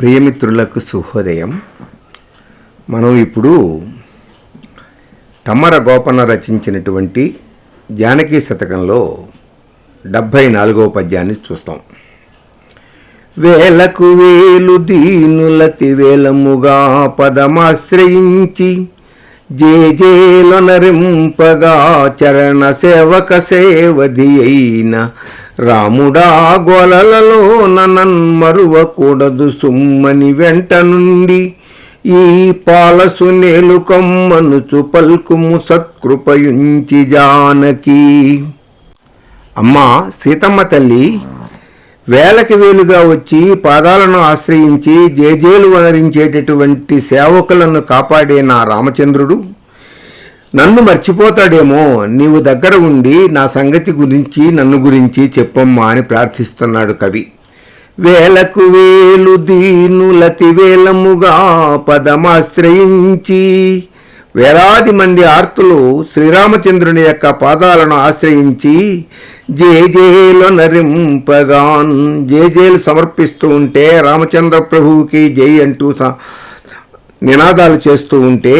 ప్రియమిత్రులకు శుభోదయం. మనం ఇప్పుడు తమ్మర గోపన రచించినటువంటి జానకి శతకంలో డెబ్భై నాలుగవ పద్యాన్ని చూస్తాం. వేలకు వేలు దీనులతి వేలముగా పదమాశ్రయించి జేజేలొనరింపగా చరణ సేవక సేవది అయిన రాముడా గొలలలో నన్మరువకూడదు సుమ్మని వెంట నుండి. ఈ పాలసు నేలుకమ్మనుచు పల్కుము సత్కృపయుంచి జానకి. అమ్మా సీతమ్మ తల్లి వేలకి వేలుగా వచ్చి పాదాలను ఆశ్రయించి జేజేలు వనరించేటటువంటి సేవకులను కాపాడే నా రామచంద్రుడు. నన్ను మర్చిపోతాడేమో నీవు దగ్గర ఉండి నా సంగతి గురించి నన్ను గురించి చెప్పమ్మా అని ప్రార్థిస్తున్నాడు కవి. వేలకు వేలు దీనులతి వేలముగా పదమాశ్రయించి వేలాది మంది ఆర్తులు శ్రీరామచంద్రుని యొక్క పాదాలను ఆశ్రయించి జేజేలు నరింపగాన్. జేజేలు సమర్పిస్తూ ఉంటే రామచంద్ర ప్రభువుకి జై అంటూ నినాదాలు చేస్తూ ఉంటే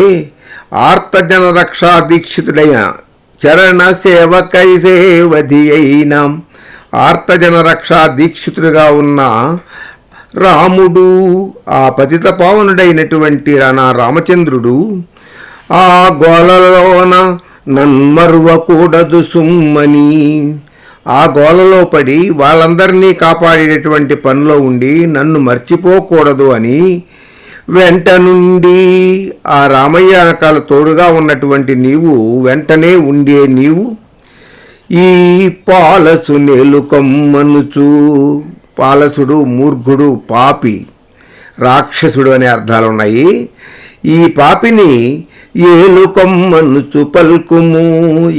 ఆర్తజన రక్షా దీక్షితుడైన చరణ సేవకై సేవధి అయిన ఆర్తజన రక్షా దీక్షితుడిగా ఉన్న రాముడు ఆ పతిత పావనుడైనటువంటి నా రామచంద్రుడు ఆ గోలలోన నన్మరువకూడదు సుమ్మని. ఆ గోలలో పడి వాళ్ళందరినీ కాపాడేటటువంటి పనిలో ఉండి నన్ను మర్చిపోకూడదు అని వెంట నుండి ఆ రామయ్య అనకాల తోడుగా ఉన్నటువంటి నీవు వెంటనే ఉండే నీవు ఈ పాలసు నేలుకొమ్మనుచు. పాలసుడు మూర్ఘుడు పాపి రాక్షసుడు అనే అర్థాలు ఉన్నాయి ఈ పాపిని ఏలుకొమ్మనుచు పల్కుము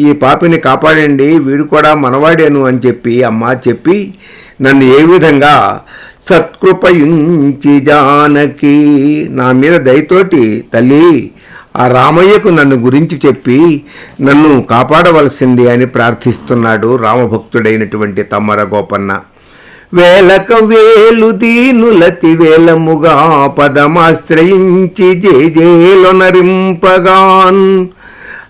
ఈ పాపిని కాపాడండి వీడు కూడా మనవాడేను అని చెప్పి అమ్మ చెప్పి నన్ను ఏ విధంగా సత్కృపయుంచి జానకి నా మీద దయతోటి తల్లి ఆ రామయ్యకు నన్ను గురించి చెప్పి నన్ను కాపాడవలసింది అని ప్రార్థిస్తున్నాడు రామభక్తుడైనటువంటి తమ్మర గోపన్న వేలక వేలు దీనులతి వేలముగా పదమాశ్రయించి జేజేలొనరింపగాన్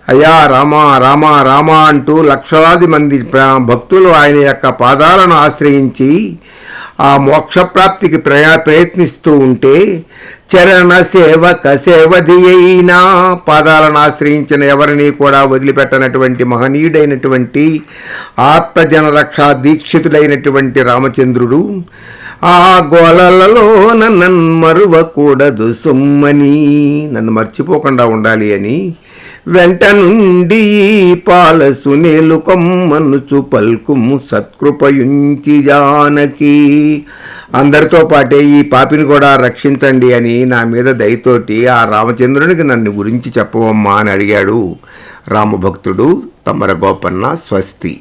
అయ్యా రామ రామ రామ అంటూ లక్షలాది మంది భక్తులు ఆయన యొక్క పాదాలను ఆశ్రయించి ఆ మోక్షప్రాప్తికి ప్రయా ప్రయత్నిస్తూ ఉంటే చరణ సేవక సేవధి అయినా పాదాలను ఆశ్రయించిన ఎవరిని కూడా వదిలిపెట్టనటువంటి మహనీయుడైనటువంటి ఆత్మజన రక్షా దీక్షితుడైనటువంటి రామచంద్రుడు ఆ గోలలలో నన్ను మరువకూడదు సుమ్మని. నన్ను మర్చిపోకుండా ఉండాలి అని వెంట నుండి పాలసు నేలుకొమ్మనుచు పల్కుము సత్కృపయుంచి జానకి. అందరితో పాటే ఈ పాపిని కూడా రక్షించండి అని నా మీద దయతోటి ఆ రామచంద్రునికి నన్ను గురించి చెప్పవమ్మా అని అడిగాడు రామభక్తుడు తమర గోపన్న స్వస్తి.